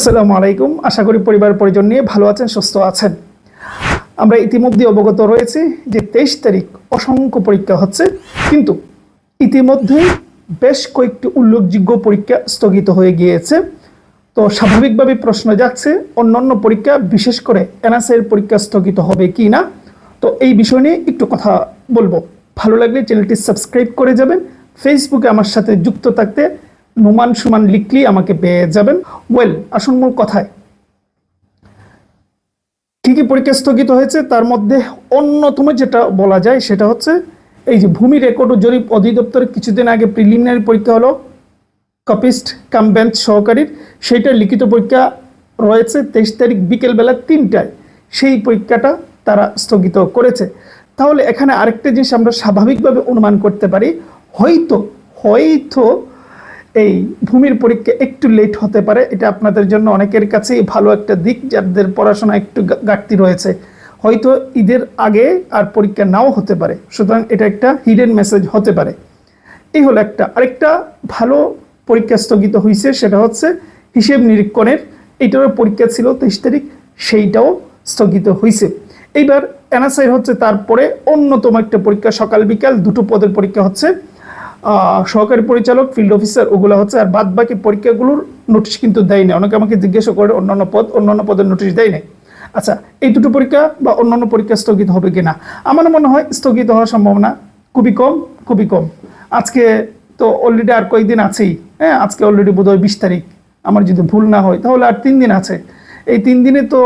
আসসালামু আলাইকুম। আশা করি পরিবার পরিজন নিয়ে ভালো আছেন, সুস্থ আছেন। আমরা ইতিমধ্যে অবগত রয়েছি যে তেইশ তারিখ অসংখ্য পরীক্ষা হচ্ছে, কিন্তু ইতিমধ্যেই বেশ কয়েকটি উল্লেখযোগ্য পরীক্ষা স্থগিত হয়ে গিয়েছে। তো স্বাভাবিকভাবে প্রশ্ন যাচ্ছে, অন্যান্য পরীক্ষা, বিশেষ করে এনএসএর পরীক্ষা স্থগিত হবে কি না? তো এই বিষয় নিয়ে একটু কথা বলব। ভালো লাগলে চ্যানেলটি সাবস্ক্রাইব করে যাবেন। ফেসবুকে আমার সাথে যুক্ত থাকতে নুমান সুমান লিখলেই আমাকে পেয়ে যাবেন। ওয়েল, আসুন মূল কথায়। কি কি পরীক্ষা স্থগিত হয়েছে, তার মধ্যে অন্যতম যেটা বলা যায় সেটা হচ্ছে, এই যে ভূমি রেকর্ড ও জরিপ অধিদপ্তরের কিছুদিন আগে প্রিলিমিনারি পরীক্ষা হলো। কপিস্ট কাম বেঞ্চ সহকারীর, সেইটার লিখিত পরীক্ষা রয়েছে তেইশ তারিখ বিকেলবেলা তিনটায়। সেই পরীক্ষাটা তারা স্থগিত করেছে। তাহলে এখানে আরেকটা জিনিস আমরা স্বাভাবিকভাবে অনুমান করতে পারি, হয়তো হয়তো এই ভূমির পরীক্ষা একটু লেট হতে পারে। এটা আপনাদের জন্য অনেকের কাছেই ভালো একটা দিক, যাদের পড়াশোনা একটু ঘাটতি রয়েছে। হয়তো ঈদের আগে আর পরীক্ষা নাও হতে পারে। সুতরাং এটা একটা হিডেন মেসেজ হতে পারে। এই হলো একটা। আরেকটা ভালো পরীক্ষা স্থগিত হয়েছে সেটা হচ্ছে হিসেব নিরীক্ষণের। এইটারও পরীক্ষা ছিল তেইশ তারিখ, সেইটাও স্থগিত হয়েছে এইবার এনএসআই হচ্ছে তারপরে অন্যতম একটা পরীক্ষা। সকাল বিকাল দুটো পদের পরীক্ষা হচ্ছে। সহকারী পরিচালক ফিল্ড অফিসার ওগুলো হচ্ছে, আর বাদ বাকি পরীক্ষাগুলোর নোটিশ কিন্তু দেয় না অনেকে আমাকে জিজ্ঞাসা করে, অন্যান্য পদ, অন্যান্য পদের নোটিশ দেয় নাই। আচ্ছা এই দুটো পরীক্ষা বা অন্যান্য পরীক্ষা স্থগিত হবে কিনা? আমার মনে হয় স্থগিত হওয়ার সম্ভাবনা খুবই কম খুবই কম। আজকে তো অলরেডি আর কয়েকদিন আছেই হ্যাঁ? আজকে অলরেডি বোধ হয় বিশ তারিখ। আমার যদি ভুল না হয়, তাহলে আর তিন দিন আছে। এই তিন দিনে তো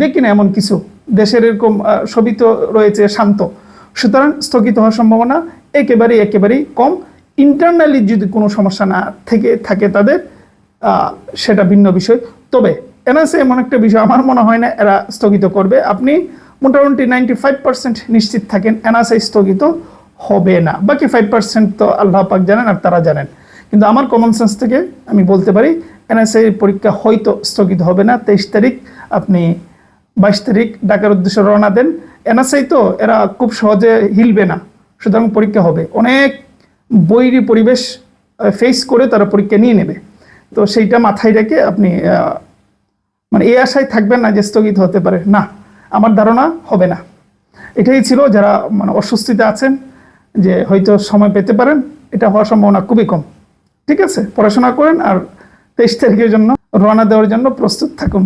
দেখি না এমন কিছু। দেশের এরকম সবই তো রয়েছে শান্ত। সুতরাং স্থগিত হওয়ার সম্ভাবনা একেবারেই একেবারেই কম। ইন্টারনালি যদি কোনো সমস্যা না থেকে, থাকে তাদের সেটা ভিন্ন বিষয়। তবে এনএসএ এমন একটা বিষয় আমার মনে হয় না এরা স্থগিত করবে। আপনি মোটামুটি নাইনটি ফাইভ পার্সেন্ট নিশ্চিত থাকেন এনএসএ স্থগিত হবে না। বাকি ফাইভ পার্সেন্ট তো আল্লাহ পাক জানেন আর তারা জানেন। কিন্তু আমার কমন সেন্স থেকে আমি বলতে পারি এনএসএ পরীক্ষা হয়তো স্থগিত হবে না। তেইশ তারিখ আপনি বাইশ তারিখ ডাকার উদ্দেশ্যে রওনা দেন। এনএসআই তো এরা খুব সহজে হিলবে না, সুতরাং পরীক্ষা হবে। অনেক বৈরী পরিবেশ ফেস করে তারা পরীক্ষা নিয়ে নেবে। তো সেইটা মাথায় রেখে আপনি মানে এই আশায় থাকবেন না যে স্থগিত হতে পারে। না, আমার ধারণা হবে না। এটাই ছিল যারা মানে অস্বস্তিতে আছেন, যে হয়তো সময় পেতে পারেন, এটা হওয়ার সম্ভাবনা খুবই কম। ঠিক আছে? পড়াশোনা করেন আর তেইশ তারিখের জন্য রওনা দেওয়ার জন্য প্রস্তুত থাকুন।